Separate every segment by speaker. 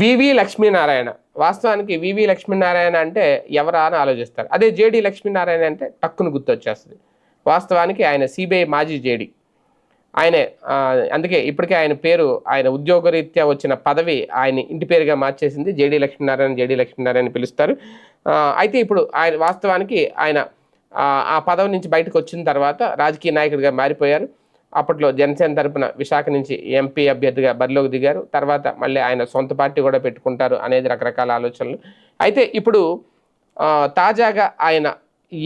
Speaker 1: వివి లక్ష్మీనారాయణ. వాస్తవానికి వివి లక్ష్మీనారాయణ అంటే ఎవరా అని ఆలోచిస్తారు. అదే జేడి లక్ష్మీనారాయణ అంటే టక్కును గుర్తొచ్చేస్తుంది. వాస్తవానికి ఆయన సిబిఐ మాజీ జేడి. ఆయనే అందుకే ఇప్పటికే ఆయన పేరు ఆయన ఉద్యోగరీత్యా వచ్చిన పదవి ఆయన ఇంటి పేరుగా మార్చేసింది జేడి లక్ష్మీనారాయణ జేడి లక్ష్మీనారాయణ పిలుస్తారు. అయితే ఇప్పుడు ఆయన వాస్తవానికి ఆయన ఆ పదవి నుంచి బయటకు వచ్చిన తర్వాత రాజకీయ నాయకుడిగా మారిపోయారు. అప్పట్లో జనసేన తరపున విశాఖ నుంచి ఎంపీ అభ్యర్థిగా బరిలోకి దిగారు. తర్వాత మళ్ళీ ఆయన సొంత పార్టీ కూడా పెట్టుకుంటారు అనేది రకరకాల ఆలోచనలు. అయితే ఇప్పుడు తాజాగా ఆయన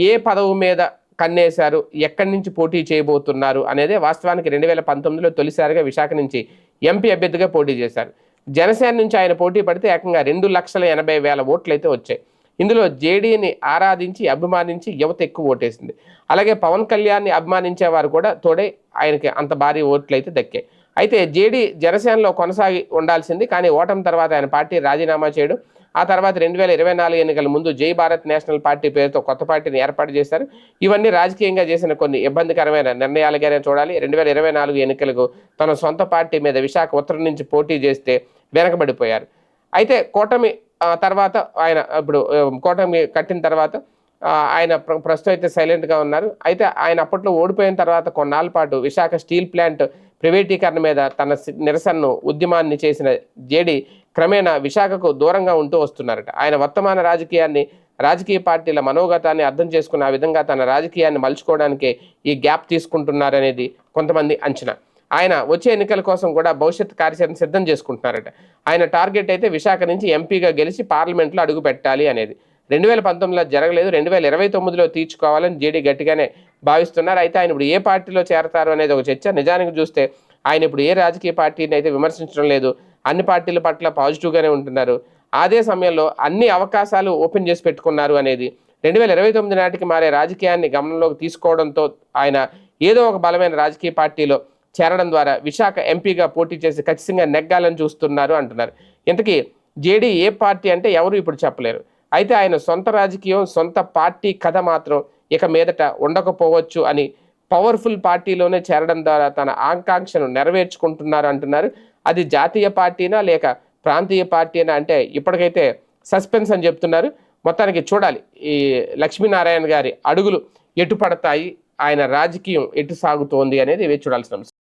Speaker 1: ఏ పదవి మీద కన్నేశారు ఎక్కడి నుంచి పోటీ చేయబోతున్నారు అనేదే వాస్తవానికి రెండు వేల పంతొమ్మిదిలో తొలిసారిగా విశాఖ నుంచి ఎంపీ అభ్యర్థిగా పోటీ చేశారు. జనసేన నుంచి ఆయన పోటీ పడితే ఏకంగా రెండు లక్షల ఎనభై వేల ఓట్లు అయితే వచ్చాయి. ఇందులో జేడీని ఆరాధించి అభిమానించి యువత ఎక్కువ ఓటేసింది. అలాగే పవన్ కళ్యాణ్ని అభిమానించే వారు కూడా తోడే ఆయనకి అంత భారీ ఓట్లు అయితే దక్కాయి. అయితే జేడీ జనసేనలో కొనసాగి ఉండాల్సింది కానీ ఓటమి తర్వాత ఆయన పార్టీ రాజీనామా చేయడం ఆ తర్వాత రెండు వేల ఇరవై నాలుగు ఎన్నికల ముందు జై భారత్ నేషనల్ పార్టీ పేరుతో కొత్త పార్టీని ఏర్పాటు చేశారు. ఇవన్నీ రాజకీయంగా చేసిన కొన్ని ఇబ్బందికరమైన నిర్ణయాలుగానే చూడాలి. రెండు వేల ఇరవై నాలుగు ఎన్నికలకు తన సొంత పార్టీ మీద విశాఖ ఉత్తరం నుంచి పోటీ చేస్తే వెనకబడిపోయారు. అయితే కూటమి తర్వాత ఆయన ఇప్పుడు కూటమి కట్టిన తర్వాత ఆయన ప్ర- ప్రస్తుతం అయితే సైలెంట్గా ఉన్నారు. అయితే ఆయన అప్పట్లో ఓడిపోయిన తర్వాత కొన్నాళ్ళ పాటు విశాఖ స్టీల్ ప్లాంట్ ప్రైవేటీకరణ మీద తన సి- నిరసనను ఉద్యమాన్ని చేసిన జేడి క్రమేణా విశాఖకు దూరంగా ఉంటూ వస్తున్నారట. ఆయన వర్తమాన రాజకీయాన్ని రాజకీయ పార్టీల మనోగతాన్ని అర్థం చేసుకున్న ఆ విధంగా తన రాజకీయాన్ని మలుచుకోవడానికి ఈ గ్యాప్ తీసుకుంటున్నారనేది కొంతమంది అంచనా. ఆయన వచ్చే ఎన్నికల కోసం కూడా భవిష్యత్ కార్యాచరణ సిద్ధం చేసుకుంటున్నారట. ఆయన టార్గెట్ అయితే విశాఖ నుంచి ఎంపీగా గెలిచి పార్లమెంట్లో అడుగు పెట్టాలి అనేది. రెండు వేల పంతొమ్మిదిలో జరగలేదు రెండు వేల ఇరవై తొమ్మిదిలో తీర్చుకోవాలని జేడీ గట్టిగానే భావిస్తున్నారు. అయితే ఆయన ఇప్పుడు ఏ పార్టీలో చేరతారు అనేది ఒక చర్చ. నిజానికి చూస్తే ఆయన ఇప్పుడు ఏ రాజకీయ పార్టీని అయితే విమర్శించడం లేదు అన్ని పార్టీల పట్ల పాజిటివ్గానే ఉంటున్నారు. అదే సమయంలో అన్ని అవకాశాలు ఓపెన్ చేసి పెట్టుకున్నారు అనేది. రెండు వేల ఇరవై తొమ్మిది నాటికి మారే రాజకీయాన్ని గమనంలోకి తీసుకోవడంతో ఆయన ఏదో ఒక బలమైన రాజకీయ పార్టీలో చేరడం ద్వారా విశాఖ ఎంపీగా పోటీ చేసి ఖచ్చితంగా నెగ్గాలని చూస్తున్నారు అంటున్నారు. ఇంతకీ జేడీ ఏ పార్టీ అంటే ఎవరు ఇప్పుడు చెప్పలేరు. అయితే ఆయన సొంత రాజకీయం సొంత పార్టీ కథ మాత్రం ఇక మీదట ఉండకపోవచ్చు అని పవర్ఫుల్ పార్టీలోనే చేరడం ద్వారా తన ఆకాంక్షను నెరవేర్చుకుంటున్నారు అంటున్నారు. అది జాతీయ పార్టీనా లేక ప్రాంతీయ పార్టీనా అంటే ఇప్పటికైతే సస్పెన్స్ అని చెప్తున్నారు. మొత్తానికి చూడాలి. ఈ లక్ష్మీనారాయణ గారి అడుగులు ఎటు పడతాయి ఆయన రాజకీయం ఎటు సాగుతోంది అనేది వేచి చూడాల్సిన అంశం